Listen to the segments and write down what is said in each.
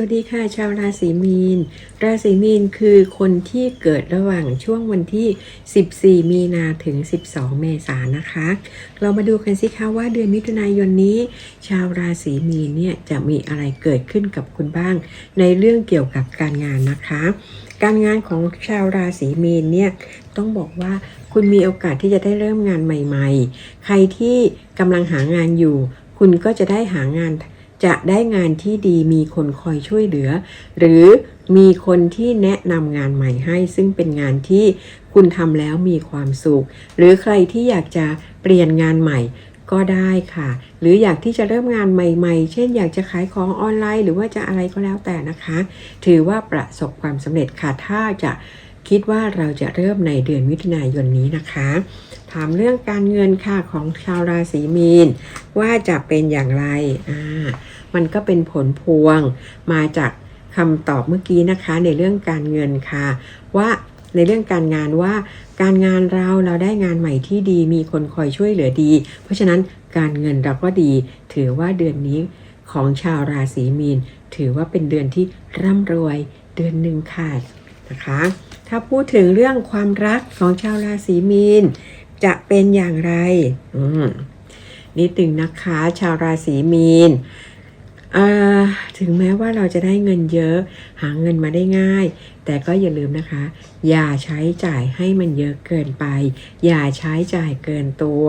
วัสดีค่ะ ชาวราศีมีน ราศีมีนคือคนที่เกิดระหว่างช่วงวันที่ 14 มีนาถึง 12 เมษายนนะคะ เรามาดูกันสิคะว่าเดือนมิถุนายนนี้ ชาวราศีมีนเนี่ยจะมีอะไรเกิดขึ้นกับคุณบ้าง ในเรื่องเกี่ยวกับการงานนะคะ การงานของชาวราศีมีนเนี่ยต้องบอกว่าคุณมีโอกาสที่จะได้เริ่มงานใหม่ ๆ ใครที่กำลังหางานอยู่ คุณก็จะได้หางาน จะได้งานที่ดีมีคนคอยช่วยเหลือ หรือมีคนที่แนะนำงานใหม่ให้ ซึ่งเป็นงานที่คุณทำแล้วมีความสุข หรือใครที่อยากจะเปลี่ยนงานใหม่ก็ได้ค่ะ หรืออยากที่จะเริ่มงานใหม่ๆ เช่นอยากจะขายของออนไลน์ หรือว่าจะอะไรก็แล้วแต่นะคะ ถือว่าประสบความสำเร็จค่ะถ้าจะ คิดว่าเราจะเริ่มในเดือนมิถุนายนนี้นะคะ ถามเรื่องการเงินค่ะของชาวราศีมีน ว่าจะเป็นอย่างไรอ่ามันก็เป็นผลพวงมาจากคำตอบเมื่อกี้นะคะในเรื่องการเงินค่ะ ว่าในเรื่องการงานว่าการงานเราเราได้งานใหม่ที่ดี มีคนคอยช่วยเหลือดี เพราะฉะนั้นการเงินเราก็ดี ถือว่าเดือนนี้ของชาวราศีมีน ถือว่าเป็นเดือนที่ร่ำรวยเดือนหนึ่งค่ะนะคะ ถ้าพูดถึงเรื่องความรักของชาวราศีมีน จะเป็นอย่างไรนิดหนึ่งนะคะ ชาวราศีมีนอ่าถึงแม้ว่าเราจะได้เงินเยอะ หาเงินมาได้ง่าย แต่ก็อย่าลืมนะคะ อย่าใช้จ่ายให้มันเยอะเกินไป อย่าใช้จ่ายเกินตัว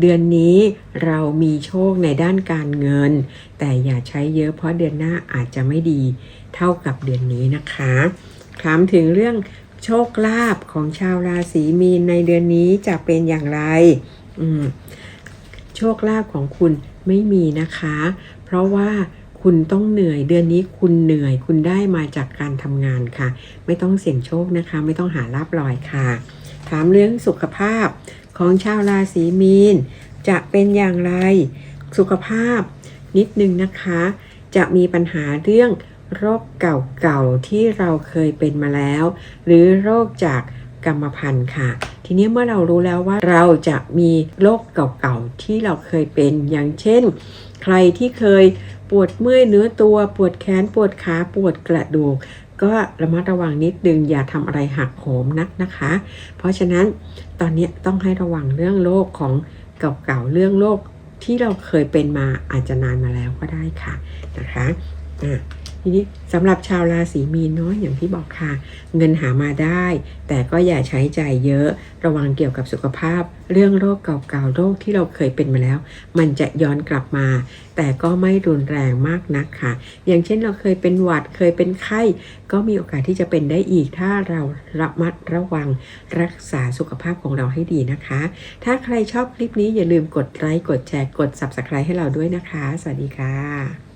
เดือนนี้เรามีโชคในด้านการเงิน แต่อย่าใช้เยอะเพราะเดือนหน้าอาจจะไม่ดีเท่ากับเดือนนี้นะคะถามถึงเรื่อง โชคลาภของชาวราศีมีนในเดือนนี้จะเป็นอย่างไรอืมโชคลาภของคุณไม่มีนะคะ เพราะว่าคุณต้องเหนื่อยเดือนนี้คุณเหนื่อยคุณได้มาจากการทำงานค่ะ ไม่ต้องเสี่ยงโชคนะคะ ไม่ต้องหาลาบลอยค่ะ ถามเรื่องสุขภาพของชาวราศีมีน จะเป็นอย่างไร สุขภาพนิดนึงนะคะ จะมีปัญหาเรื่อง โรคเก่าๆที่เราเคยเป็นมาแล้ว หรือโรคจากกรรมพันธุ์ค่ะ ทีนี้เมื่อเรารู้แล้วว่าเราจะมีโรคเก่าๆที่เราเคยเป็นอย่างเช่น ใครที่เคยปวดเมื่อยเนื้อตัวปวดแขนปวดขาปวดกระดูก ก็ระมัดระวังนิดนึงอย่าทำอะไรหักโหมนักนะคะ เพราะฉะนั้นตอนนี้ต้องให้ระวังเรื่องโรคของเก่าๆเรื่องโรคที่เราเคยเป็นมาอาจจะนานมาแล้วก็ได้ค่ะนะคะ อะทีนี้สำหรับชาวราศีมีนเนาะอย่างที่บอกค่ะ เงินหามาได้ แต่ก็อย่าใช้ใจ่ายเยอะระวังเกี่ยวกับสุขภาพ เรื่องโรคเก่าๆโรคที่เราเคยเป็นมาแล้ว มันจะย้อนกลับมา แต่ก็ไม่รุนแรงมากนักค่ะ อย่างเช่นเราเคยเป็นหวัดเคยเป็นไข้ ก็มีโอกาสที่จะเป็นได้อีก ถ้าเราระมัดระวังรักษาสุขภาพของเราให้ดีนะคะ ถ้าใครชอบคลิปนี้อย่าลืมกดไลค์กดแชร์กด subscribe ให้เราด้วยนะคะ สวัสดีค่ะ